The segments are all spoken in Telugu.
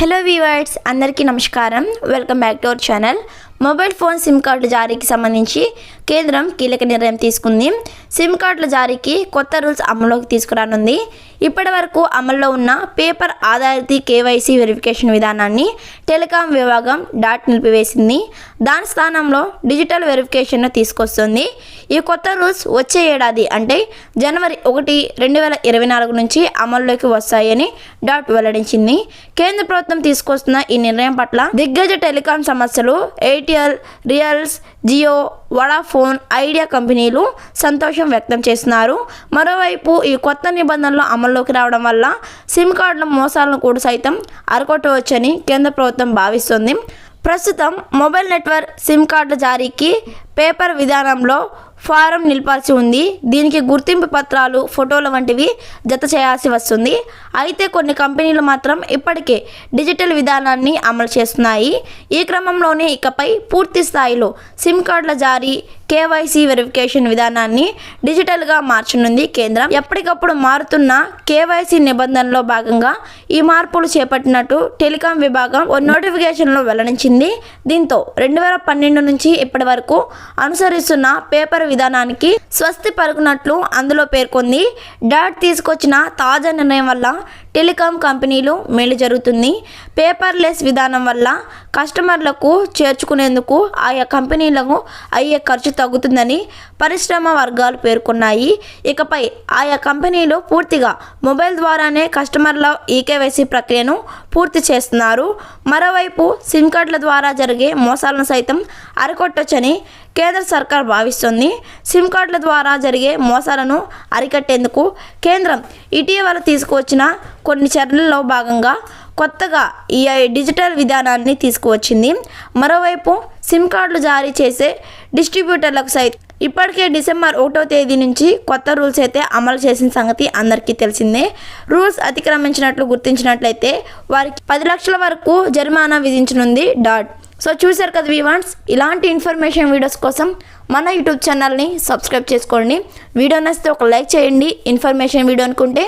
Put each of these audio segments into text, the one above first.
హలో వీవర్స్ అందరికీ నమస్కారం. Welcome back to our channel mobile phone sim card జారీకి సంబంధించి కేంద్రం కీలక నిర్ణయం తీసుకుంది. సిమ్ కార్డుల జారీకి కొత్త రూల్స్ అమల్లోకి తీసుకురానుంది. ఇప్పటి వరకు అమల్లో ఉన్న పేపర్ ఆధారిత కేవైసీ వెరిఫికేషన్ విధానాన్ని టెలికాం విభాగం డాట్ నిలిపివేసింది. దాని స్థానంలో డిజిటల్ వెరిఫికేషన్ను తీసుకొస్తుంది. ఈ కొత్త రూల్స్ వచ్చే ఏడాది అంటే జనవరి ఒకటి రెండు వేల ఇరవై నాలుగు నుంచి అమల్లోకి వస్తాయని డాట్ వెల్లడించింది. కేంద్ర ప్రభుత్వం తీసుకొస్తున్న ఈ నిర్ణయం పట్ల దిగ్గజ టెలికాం సంస్థలు Airtel Reliance Jio Vodafone Idea కంపెనీలు సంతోషం వ్యక్తం చేస్తున్నారు. మరోవైపు ఈ కొత్త నిబంధనలు అమల్లోకి రావడం వల్ల సిమ్ కార్డుల మోసాలను కూడా సైతం అరకొట్టవచ్చని కేంద్ర ప్రభుత్వం భావిస్తుంది. ప్రస్తుతం మొబైల్ నెట్వర్క్ సిమ్ కార్డుల జారీకి పేపర్ విధానంలో ఫారం నిలపాల్సి ఉంది. దీనికి గుర్తింపు పత్రాలు ఫోటోలు వంటివి జత చేయాల్సి వస్తుంది. అయితే కొన్ని కంపెనీలు మాత్రం ఇప్పటికే డిజిటల్ విధానాన్ని అమలు చేస్తున్నాయి. ఈ క్రమంలోనే ఇకపై పూర్తి స్థాయిలో సిమ్ కార్డుల జారీ కేవైసీ వెరిఫికేషన్ విధానాన్ని డిజిటల్గా మార్చనుంది కేంద్రం. ఎప్పటికప్పుడు మారుతున్న కేవైసీ నిబంధనలో భాగంగా ఈ మార్పులు చేపట్టినట్టు టెలికాం విభాగం ఓ నోటిఫికేషన్లో వెల్లడించింది. దీంతో రెండు వేల పన్నెండు నుంచి ఇప్పటి వరకు అనుసరిస్తున్న పేపర్ విధానానికి స్వస్తి పలుకున్నట్లు అందులో పేర్కొంది. డాట్ తీసుకొచ్చిన తాజా నిర్ణయం వల్ల టెలికాం కంపెనీలు మేలు జరుగుతుంది. పేపర్లెస్ విధానం వల్ల కస్టమర్లకు చేర్చుకునేందుకు ఆయా కంపెనీలకు అయ్యే ఖర్చు తగ్గుతుందని పరిశ్రమ వర్గాలు పేర్కొన్నాయి. ఇకపై ఆయా కంపెనీలు పూర్తిగా మొబైల్ ద్వారానే కస్టమర్ల ఈకేవైసీ ప్రక్రియను పూర్తి చేస్తున్నారు. మరోవైపు సిమ్ కార్డుల ద్వారా జరిగే మోసాలను సైతం అరికొట్టొచ్చని కేంద్ర సర్కార్ భావిస్తుంది. సిమ్ కార్డుల ద్వారా జరిగే మోసాలను అరికట్టేందుకు కేంద్రం ఇటీవల తీసుకువచ్చిన కొన్ని చర్యల్లో భాగంగా కొత్తగా ఈ డిజిటల్ విధానాన్ని తీసుకువచ్చింది. మరోవైపు సిమ్ కార్డులు జారీ చేసే డిస్ట్రిబ్యూటర్లకు సైతం ఇప్పటికే డిసెంబర్ ఒకటో తేదీ నుంచి కొత్త రూల్స్ అయితే అమలు చేసిన సంగతి అందరికీ తెలిసిందే. రూల్స్ అతిక్రమించినట్లు గుర్తించినట్లయితే వారికి పది లక్షల వరకు జరిమానా విధించనుంది డాట్. సో చూశారు కదా వివాన్స్ ఇలాంటి ఇన్ఫర్మేషన్ వీడియోస్ కోసం మన యూట్యూబ్ ఛానల్ని సబ్స్క్రైబ్ చేసుకోండి. వీడియో నచ్చితే ఒక లైక్ చేయండి. ఇన్ఫర్మేషన్ వీడియో అనుకుంటే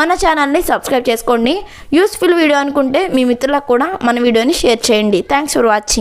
మన ఛానల్ని సబ్స్క్రైబ్ చేసుకోండి. యూస్ఫుల్ వీడియో అనుకుంటే మీ మిత్రులకు కూడా మన వీడియోని షేర్ చేయండి. Thanks for watching